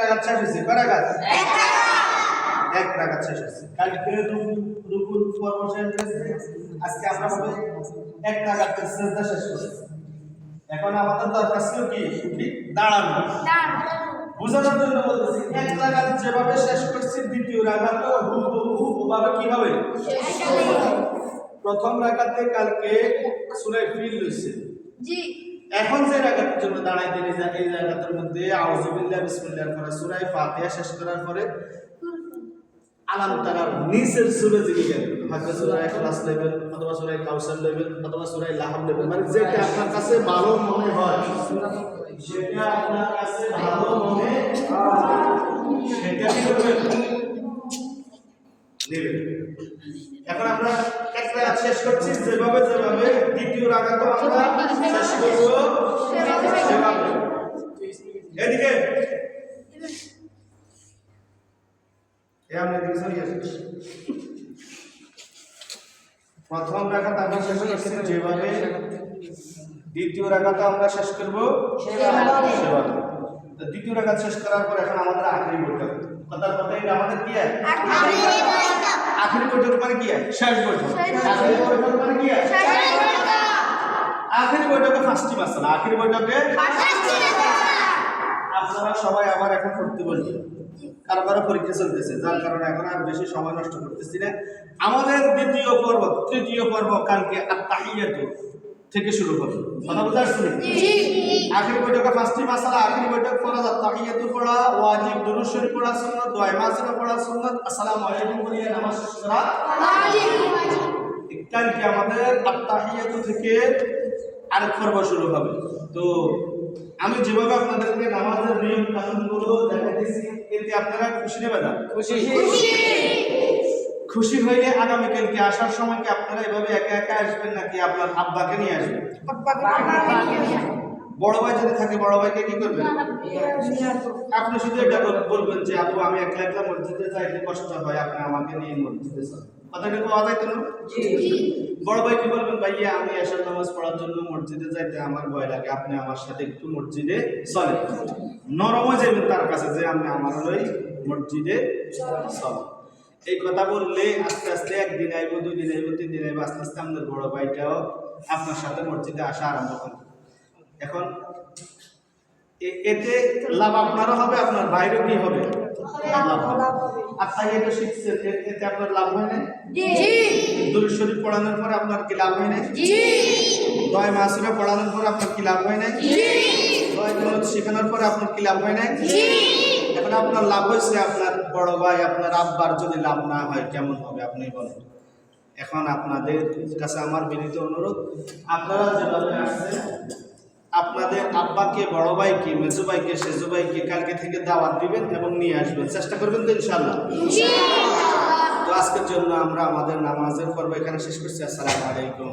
রাগাত শেষ হয়েছে কয় রাগাত এক রাগাত শেষ হয়েছে। কালকে রুকুর পর্ব শেষ হয়েছে আজকে আমরা হবে এক রাগাতের সেজদা শেষ করেছি। এখন আমাদের দরকার ছিল কি? ঠিক দাঁড়ানো। বোঝানোর জন্য বলতেছি এক রাগাত যেভাবে শেষ করছি দ্বিতীয় রাগাত হুবহু ওভাবে কি হবে? প্রথম রাগাতে কালকে সূরা ফিল হয়েছে। জি। এখন যে রাগাতের জন্য দাঁড়াই দিলে এই রাগাতের মধ্যে আউযুবিল্লাহ, বিসমিল্লাহর পরে সূরা ফাতিহা শেষ করার পরে আলাম তারার নিচের সূরা দিকে গেল হয়তো সূরা ইখলাস লেভেল অথবা সূরা কাউসার লেভেল অথবা সূরা লাহাব লেভেল মানে যেটা আপনার কাছে ভালো মনে হয়, যেটা আপনার কাছে ভালো মনে সেটা নেবেন। এখন আমরা রাগাত শেষ করছি যেভাবে যেভাবে দ্বিতীয় রাগাত আমরা শেষ করব সেভাবে। এদিকে। প্রথম রাখাত আমরা শেষ করছি যেভাবে দ্বিতীয় রাখাতে আমরা শেষ করব সেভাবে। দ্বিতীয় রাখাত শেষ করার পর এখন আমাদের আখেরি কথার কথা এটা আমাদের কি আখেরি বৈঠক মানে কি বৈঠক। আখেরি বৈঠক মানে কি আছে আখেরি বৈঠকে ফার্স্টই মাসালা আখেরি বৈঠকে আপনারা সবাই আবার এখন পড়তে বলবেন। কারও কারও পরীক্ষা চলতেছে যার কারণে এখন আর বেশি সময় নষ্ট করতেছি না। আমাদের দ্বিতীয় পর্ব তৃতীয় পর্ব কালকে আত্মাহিয়াতু থেকে শুরু হবে। কথা বুঝতে পারছেন? আখেরি বৈঠকে ফার্স্টই মাসালা আখেরি বৈঠক পড়া আত্মাহিয়াতু পড়া ওয়াজিব দুরূদ শরীফ পড়া সুন্নাত দোয়া মাসুরা পড়া সুন্নাত আসসালামু আলাইকুম বলিয়ে নামাজ শেষ করা। কালকে আমাদের? আত্মাহিয়াতু থেকে আর পর্ব শুরু হবে। তো আমি যেভাবে আপনাদেরকে নামাজের নিয়ম কানুনগুলো দেখাইতেছি এতে আপনারা খুশি নেবে না? খুশি। খুশি হইলে আগামীকালকে আসার সময় কি আপনারা এভাবে একা একা আসবেন নাকি আপনার আব্বাকে নিয়ে আসবেন। বড় ভাই যদি থাকে বড় ভাইকে কি করবেন? আপনি শুধু এটা বলবেন যে আপু আমি একলা একলা মসজিদে যাইতে কষ্ট হয় আপনি আমাকে নিয়ে মসজিদে কথাটা পাওয়া যাইতো না? বড় ভাই কি বলবেন ভাইয়া আমি এসব নামাজ পড়ার জন্য মসজিদে যাইতে আমার ভয় লাগে আপনি আমার সাথে একটু মসজিদে চলেন। নরমও যাবেন তার কাছে যে আমি আমার ওই মসজিদে চলেন। এই কথা বললে আস্তে আস্তে একদিন আইব দুই দিন আইব তিন দিন আইব আস্তে আস্তে আমাদের বড় ভাইটাও আপনার সাথে মসজিদে আসা আরম্ভ করবে। এখন এতে লাভ আপনারও হবে আপনার বাইরেও কি হবে? লাভ হবে। আর এটা শিখছেন এতে আপনার লাভ হয় না দুরুদ শরীফ পড়ানোর পরে আপনার কি লাভ হয় না দয় মাসুরা পড়ানোর পরে আপনার কি লাভ হয় না দয় শেখানোর পরে আপনার কি লাভ হয় না এখন আপনার লাভ হয়েছে আপনার বড় ভাই আপনার আব্বার যদি লাভ না হয় কেমন হবে আপনি বলেন? এখন আপনাদের কাছে আমার বিনীত অনুরোধ আপনারা যেভাবে আসছেন আপনাদের আব্বাকে বড় ভাইকে মেজু ভাইকে সেজু ভাইকে কালকে থেকে দাওয়াত দিবেন এবং নিয়ে আসবেন। চেষ্টা করবেন তো ইনশাল্লাহ তো আজকের জন্য আমরা আমাদের নামাজের পর্ব এখানে শেষ করছি। আসসালামু আলাইকুম।